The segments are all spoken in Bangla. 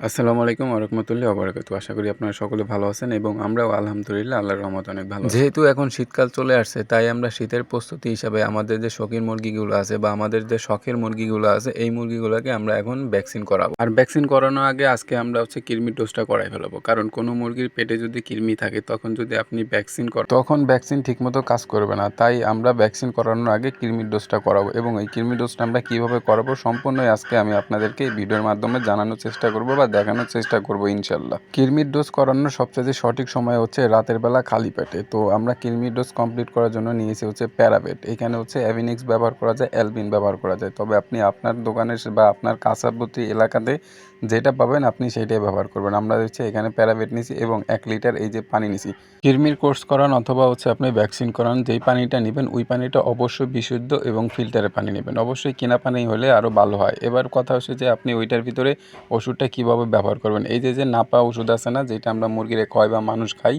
আসসালামু আলাইকুম আরহামতুল্লাহ আবরাকাতু আশা করি আপনারা সকলে ভালো আছেন এবং আমরাও আলহামদুলিল্লাহ আল্লাহর রহমত অনেক ভালো যেহেতু এখন শীতকাল চলে আসছে তাই আমরা শীতের প্রস্তুতি হিসাবে আমাদের যে শখের মুরগিগুলো আছে বা আমাদের যে শখের মুরগিগুলো আছে এই মুরগিগুলোকে আমরা এখন ভ্যাকসিন করাবো। আর ভ্যাকসিন করানোর আগে আজকে আমরা হচ্ছে কৃমি ডোজটা করাই ফেলাবো। কারণ কোনো মুরগির পেটে যদি কৃমি থাকে তখন যদি আপনি ভ্যাকসিন করেন তখন ভ্যাকসিন ঠিকমতো কাজ করবে না। তাই আমরা ভ্যাকসিন করানোর আগে কৃমির ডোজটা করাবো এবং এই কৃমি ডোজটা আমরা কীভাবে করাবো সম্পূর্ণই আজকে আমি আপনাদেরকে এই ভিডিওর মাধ্যমে জানানোর চেষ্টা করব বা দেখানোর চেষ্টা করব, ইনশাল্লাহ। কিরমির ডোজ করানোর সবচেয়ে সঠিক সময় হচ্ছে রাতের বেলা খালি পেটে। তো আমরা কিরমির ডোজ কমপ্লিট করার জন্য নিয়েছি হচ্ছে প্যারাবেট এখানে হচ্ছে অ্যাভিনিক্স ব্যবহার করা যায় অ্যালবিন ব্যবহার করা যায়। তবে আপনি আপনার দোকানের বা আপনার কাছাবর্তী এলাকাতে যেটা পাবেন আপনি সেইটাই ব্যবহার করবেন। আমরা হচ্ছে এখানে প্যারাবেট নিছি এবং এক লিটার এই যে পানি নিছি। কিরমির কোর্স করান অথবা হচ্ছে আপনি ভ্যাকসিন করান, যেই পানিটা নেবেন ওই পানিটা অবশ্যই বিশুদ্ধ এবং ফিল্টারের পানি নেবেন। অবশ্যই কিনা পানি হলে আরও ভালো হয়। এবার কথা হচ্ছে যে আপনি ওইটার ভিতরে ওষুধটা কীভাবে ব্যবহার করবেন? এই যে যে নাপা ওষুধ আছে না, যেটা আমরা মুরগিরে খাওয়াই বা মানুষ খাই,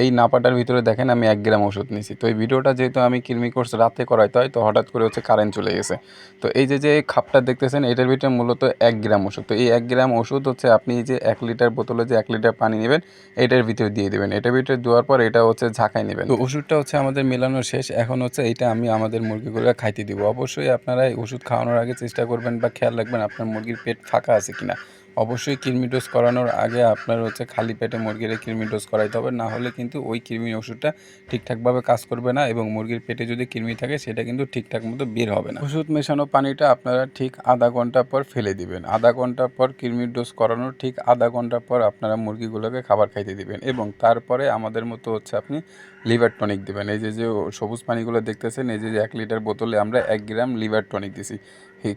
এই নাপাটার ভিতরে দেখেন আমি এক গ্রাম ওষুধ নিছি। তো এই ভিডিওটা যেহেতু আমি কিরমি কোর্স রাতে করাইতে হয় তো হঠাৎ করে হচ্ছে কারেন্ট চলে গেছে। তো এই যে যে খাপটা দেখতেছেন, এটার ভিতরে মূলত এক গ্রাম ওষুধ। তো এই এক গ্রাম ওষুধ হচ্ছে আপনি যে এক লিটার বোতলে যে এক লিটার পানি নেবেন, এটার ভিতরে দিয়ে দেবেন। এটার ভিতরে দেওয়ার পর এটা হচ্ছে ঝাঁকাই নেবেন। ওষুধটা হচ্ছে আমাদের মেলানো শেষ। এখন হচ্ছে এইটা আমি আমাদের মুরগিগুলো খাইতে দিব। অবশ্যই আপনারা এই ওষুধ খাওয়ানোর আগে চেষ্টা করবেন বা খেয়াল রাখবেন আপনার মুরগির পেট ফাঁকা আছে কিনা। অবশ্যই কৃমি ডোজ করানোর আগে আপনার হচ্ছে খালি পেটে মুরগির কৃমি ডোজ করাইতে হবে। না হলে কিন্তু ওই কৃমি ওষুধটা ঠিকঠাকভাবে কাজ করবে না এবং মুরগির পেটে যদি কৃমি থাকে, সেটা কিন্তু ঠিকঠাক মতো বের হবে না। ওষুধ মেশানো পানিটা আপনারা ঠিক আধা ঘণ্টা পর ফেলে দিবেন। আধা ঘণ্টা পর কৃমির ডোজ করানোর ঠিক আধা ঘণ্টা পর আপনারা মুরগিগুলোকে খাবার খাইতে দিবেন এবং তারপরে আমাদের মতো হচ্ছে আপনি লিভার টনিক দেবেন। এই যে যে সবুজ পানিগুলো দেখতেছেন, এই যে এক লিটার বোতলে আমরা এক গ্রাম লিভার টনিক দিছি।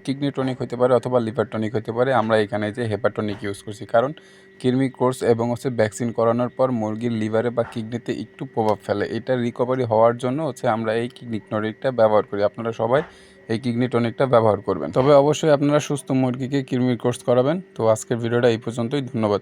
কিডনি টনিক হতে পারে অথবা লিভার টনিক হতে পারে। আমরা এখানে যে হেপাটনিক ইউজ করছি। কারণ কৃমি কোর্স এবং হচ্ছে ভ্যাকসিন করানোর পর মুরগির লিভারে বা কিডনিতে একটু প্রভাব ফেলে। এটা রিকভারি হওয়ার জন্য হচ্ছে আমরা এই কিডনি টনিকটা ব্যবহার করি। আপনারা সবাই এই কিডনি টনিকটা ব্যবহার করবেন। তবে অবশ্যই আপনারা সুস্থ মুরগিকে কৃমির কোর্স করাবেন। তো আজকের ভিডিওটা এই পর্যন্তই। ধন্যবাদ।